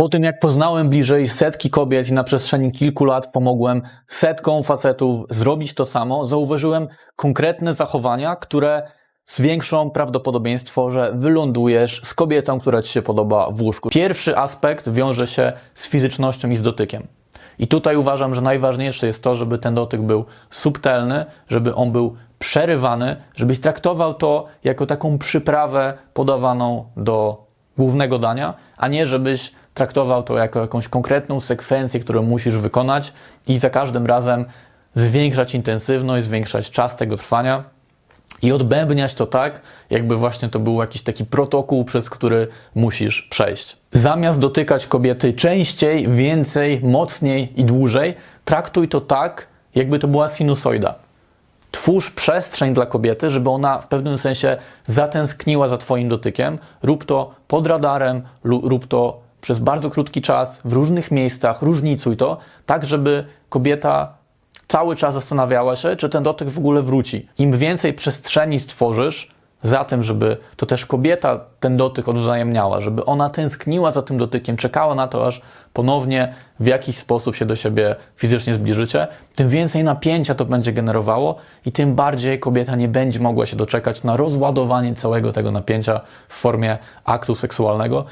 Po tym jak poznałem bliżej setki kobiet i na przestrzeni kilku lat pomogłem setkom facetów zrobić to samo, zauważyłem konkretne zachowania, które zwiększą prawdopodobieństwo, że wylądujesz z kobietą, która ci się podoba w łóżku. Pierwszy aspekt wiąże się z fizycznością i z dotykiem. I tutaj uważam, że najważniejsze jest to, żeby ten dotyk był subtelny, żeby on był przerywany, żebyś traktował to jako taką przyprawę podawaną do głównego dania, a nie żebyś traktował to jako jakąś konkretną sekwencję, którą musisz wykonać i za każdym razem zwiększać intensywność, zwiększać czas tego trwania i odbębniać to tak, jakby właśnie to był jakiś taki protokół, przez który musisz przejść. Zamiast dotykać kobiety częściej, więcej, mocniej i dłużej, traktuj to tak, jakby to była sinusoida. Twórz przestrzeń dla kobiety, żeby ona w pewnym sensie zatęskniła za Twoim dotykiem. Rób to pod radarem, rób to przez bardzo krótki czas, w różnych miejscach, różnicuj to, tak żeby kobieta cały czas zastanawiała się, czy ten dotyk w ogóle wróci. Im więcej przestrzeni stworzysz za tym, żeby to też kobieta ten dotyk odwzajemniała, żeby ona tęskniła za tym dotykiem, czekała na to, aż ponownie w jakiś sposób się do siebie fizycznie zbliżycie, tym więcej napięcia to będzie generowało i tym bardziej kobieta nie będzie mogła się doczekać na rozładowanie całego tego napięcia w formie aktu seksualnego